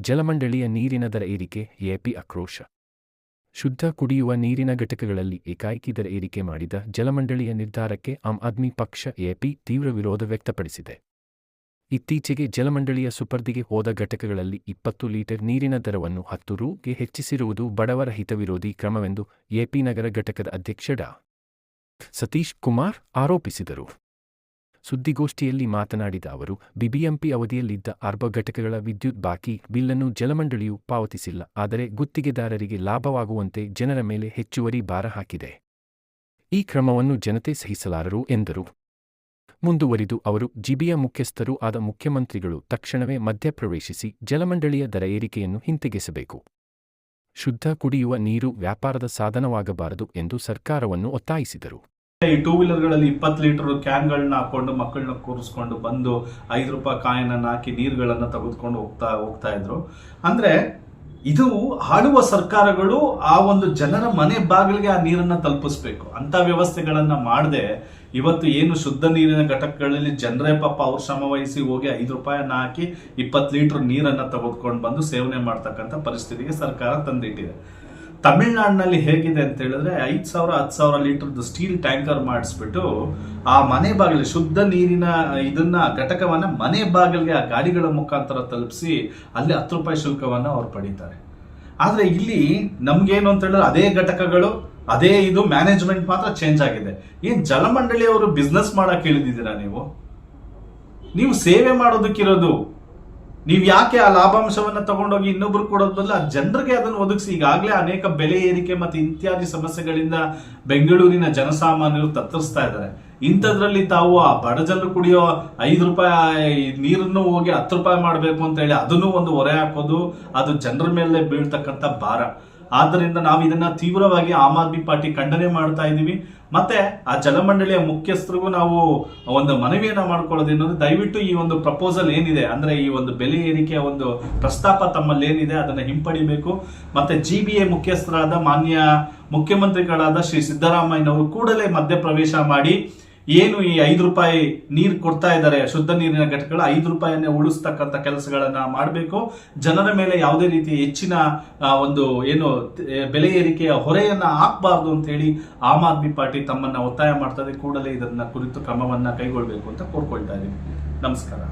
ಜಲಮಂಡಳಿಯ ನೀರಿನ ದರ ಏರಿಕೆ ಎಪಿ ಆಕ್ರೋಶ. ಶುದ್ಧ ಕುಡಿಯುವ ನೀರಿನ ಘಟಕಗಳಲ್ಲಿ ಏಕಾಏಕಿ ದರ ಏರಿಕೆ ಮಾಡಿದ ಜಲಮಂಡಳಿಯ ನಿರ್ಧಾರಕ್ಕೆ ಆಮ್ ಆದ್ಮಿ ಪಕ್ಷ ಎಪಿ ತೀವ್ರ ವಿರೋಧ ವ್ಯಕ್ತಪಡಿಸಿದೆ. ಇತ್ತೀಚೆಗೆ ಜಲಮಂಡಳಿಯ ಸುಪರ್ದಿಗೆ ಹೋದ ಘಟಕಗಳಲ್ಲಿ ಇಪ್ಪತ್ತು ಲೀಟರ್ ನೀರಿನ ದರವನ್ನು ಹತ್ತು ರುಗೆ ಹೆಚ್ಚಿಸಿರುವುದು ಬಡವರ ಹಿತವಿರೋಧಿ ಕ್ರಮವೆಂದು ಎಪಿ ನಗರ ಘಟಕದ ಅಧ್ಯಕ್ಷ ಡಾ. ಸತೀಶ್ ಕುಮಾರ್ ಆರೋಪಿಸಿದರು. ಸುದ್ದಿಗೋಷ್ಠಿಯಲ್ಲಿ ಮಾತನಾಡಿದ ಅವರು, ಬಿಬಿಎಂಪಿ ಅವಧಿಯಲ್ಲಿದ್ದ ಅರ್ಬ ಘಟಕಗಳ ವಿದ್ಯುತ್ ಬಾಕಿ ಬಿಲ್ಲನ್ನು ಜಲಮಂಡಳಿಯು ಪಾವತಿಸಿಲ್ಲ, ಆದರೆ ಗುತ್ತಿಗೆದಾರರಿಗೆ ಲಾಭವಾಗುವಂತೆ ಜನರ ಮೇಲೆ ಹೆಚ್ಚುವರಿ ಭಾರ ಹಾಕಿದೆ. ಈ ಕ್ರಮವನ್ನು ಜನತೆ ಸಹಿಸಲಾರರು, ಎಂದರು. ಮುಂದುವರಿದು ಅವರು, ಜಿಬಿಯ ಮುಖ್ಯಸ್ಥರು ಆದ ಮುಖ್ಯಮಂತ್ರಿಗಳು ತಕ್ಷಣವೇ ಮಧ್ಯಪ್ರವೇಶಿಸಿ ಜಲಮಂಡಳಿಯ ದರ ಏರಿಕೆಯನ್ನು ಹಿಂತೆಗೆಸಬೇಕು. ಶುದ್ಧ ಕುಡಿಯುವ ನೀರು ವ್ಯಾಪಾರದ ಸಾಧನವಾಗಬಾರದು ಎಂದು ಸರ್ಕಾರವನ್ನು ಒತ್ತಾಯಿಸಿದರು. ಈ ಟೂ ವೀಲರ್ಗಳಲ್ಲಿ ಇಪ್ಪತ್ತು ಲೀಟರ್ ಕ್ಯಾನ್ಗಳನ್ನ ಹಾಕೊಂಡು ಮಕ್ಕಳನ್ನ ಕೂರಿಸ್ಕೊಂಡು ಬಂದು ಐದು ರೂಪಾಯಿ ಕಾಯನ್ನ ಹಾಕಿ ನೀರುಗಳನ್ನ ತೆಗೆದುಕೊಂಡು ಹೋಗ್ತಾ ಹೋಗ್ತಾ ಇದ್ರು. ಅಂದ್ರೆ ಇದು ಆಳುವ ಸರ್ಕಾರಗಳು ಆ ಒಂದು ಜನರ ಮನೆ ಬಾಗಿಲಿಗೆ ಆ ನೀರನ್ನ ತಲುಪಿಸ್ಬೇಕು. ಅಂತ ವ್ಯವಸ್ಥೆಗಳನ್ನ ಮಾಡದೆ ಇವತ್ತು ಏನು ಶುದ್ಧ ನೀರಿನ ಘಟಕಗಳಲ್ಲಿ ಜನರೇ ಪಾಪ ಅವ್ರ ಶ್ರಮ ವಹಿಸಿ ಹೋಗಿ ಐದು ರೂಪಾಯನ್ನ ಹಾಕಿ ಇಪ್ಪತ್ತು ಲೀಟರ್ ನೀರನ್ನ ತೆಗೆದುಕೊಂಡು ಬಂದು ಸೇವನೆ ಮಾಡ್ತಕ್ಕಂಥ ಪರಿಸ್ಥಿತಿಗೆ ಸರ್ಕಾರ ತಂದಿಟ್ಟಿದೆ. ತಮಿಳ್ನಾಡಿನಲ್ಲಿ ಹೇಗಿದೆ ಅಂತ ಹೇಳಿದ್ರೆ ಐದು ಸಾವಿರ, ಹತ್ತು ಸಾವಿರ ಲೀಟರ್ದು ಸ್ಟೀಲ್ ಟ್ಯಾಂಕರ್ ಮಾಡಿಸ್ಬಿಟ್ಟು ಆ ಮನೆ ಬಾಗಿಲು, ಶುದ್ಧ ನೀರಿನ ಇದನ್ನ, ಘಟಕವನ್ನ ಮನೆ ಬಾಗಿಲಿಗೆ ಆ ಗಾಡಿಗಳ ಮುಖಾಂತರ ತಲುಪಿಸಿ ಅಲ್ಲಿ ಹತ್ತು ರೂಪಾಯಿ ಶುಲ್ಕವನ್ನ ಅವ್ರು ಪಡೀತಾರೆ. ಆದರೆ ಇಲ್ಲಿ ನಮಗೇನು ಅಂತ ಹೇಳಿದ್ರೆ ಅದೇ ಘಟಕಗಳು, ಅದೇ ಇದು ಮ್ಯಾನೇಜ್ಮೆಂಟ್ ಮಾತ್ರ ಚೇಂಜ್ ಆಗಿದೆ. ಏನು ಜಲಮಂಡಳಿ ಅವರು ಬಿಸ್ನೆಸ್ ಮಾಡಕ್ ಇಳಿದಿದ್ದೀರಾ ನೀವು? ನೀವು ಸೇವೆ ಮಾಡೋದಕ್ಕಿರೋದು ನೀವು ಯಾಕೆ ಆ ಲಾಭಾಂಶವನ್ನ ತಗೊಂಡೋಗಿ ಇನ್ನೊಬ್ರು ಕೊಡೋದ್ ಬದಲು ಆ ಜನರಿಗೆ ಅದನ್ನು ಒದಗಿಸಿ ಈಗಾಗಲೇ ಅನೇಕ ಬೆಲೆ ಏರಿಕೆ ಮತ್ತು ಇತ್ಯಾದಿ ಸಮಸ್ಯೆಗಳಿಂದ ಬೆಂಗಳೂರಿನ ಜನಸಾಮಾನ್ಯರು ತತ್ತರಿಸ್ತಾ ಇದ್ದಾರೆ. ಇಂಥದ್ರಲ್ಲಿ ತಾವು ಆ ಬಡ ಜನರು ಕುಡಿಯೋ ಐದು ರೂಪಾಯಿ ನೀರನ್ನು ಹೋಗಿ ಹತ್ತು ರೂಪಾಯಿ ಮಾಡಬೇಕು ಅಂತ ಹೇಳಿ ಅದನ್ನು ಒಂದು ಹೊರೆ ಹಾಕೋದು, ಅದು ಜನರ ಮೇಲೆ ಬೀಳ್ತಕ್ಕಂಥ ಭಾರ. ಆದ್ದರಿಂದ ನಾವು ಇದನ್ನ ತೀವ್ರವಾಗಿ ಆಮ್ ಆದ್ಮಿ ಪಾರ್ಟಿ ಖಂಡನೆ ಮಾಡ್ತಾ ಇದ್ದೀವಿ. ಮತ್ತೆ ಆ ಜಲಮಂಡಳಿಯ ಮುಖ್ಯಸ್ಥರಿಗೂ ನಾವು ಒಂದು ಮನವಿಯನ್ನ ಮಾಡ್ಕೊಳ್ಳೋದೇನಂದ್ರೆ ದಯವಿಟ್ಟು ಈ ಒಂದು ಪ್ರಪೋಸಲ್ ಏನಿದೆ, ಅಂದ್ರೆ ಈ ಒಂದು ಬೆಲೆ ಏರಿಕೆಯ ಒಂದು ಪ್ರಸ್ತಾಪ ತಮ್ಮಲ್ಲಿ ಏನಿದೆ ಅದನ್ನ ಹಿಂಪಡಿಬೇಕು. ಮತ್ತೆ ಜಿ ಬಿ ಎ ಮುಖ್ಯಸ್ಥರಾದ ಮಾನ್ಯ ಮುಖ್ಯಮಂತ್ರಿಗಳಾದ ಶ್ರೀ ಸಿದ್ದರಾಮಯ್ಯನವರು ಕೂಡಲೇ ಮಧ್ಯಪ್ರವೇಶ ಮಾಡಿ ಏನು ಈ ಐದು ರೂಪಾಯಿ ನೀರು ಕೊಡ್ತಾ ಇದ್ದಾರೆ ಶುದ್ಧ ನೀರಿನ ಘಟಕಗಳು, ಐದು ರೂಪಾಯಿಯನ್ನೇ ಉಳಿಸ್ತಕ್ಕಂಥ ಕೆಲಸಗಳನ್ನ ಮಾಡಬೇಕು. ಜನರ ಮೇಲೆ ಯಾವುದೇ ರೀತಿ ಹೆಚ್ಚಿನ ಒಂದು ಏನು ಬೆಲೆ ಏರಿಕೆಯ ಹೊರೆಯನ್ನ ಹಾಕಬಾರ್ದು ಅಂತ ಹೇಳಿ ಆಮ್ ಆದ್ಮಿ ಪಾರ್ಟಿ ತಮ್ಮನ್ನ ಒತ್ತಾಯ ಮಾಡ್ತದೆ. ಕೂಡಲೇ ಇದನ್ನ ಕುರಿತು ಕ್ರಮವನ್ನ ಕೈಗೊಳ್ಳಬೇಕು ಅಂತ ಕೋರ್ಕೊಳ್ತಾ ಇದ್ದೀನಿ. ನಮಸ್ಕಾರ.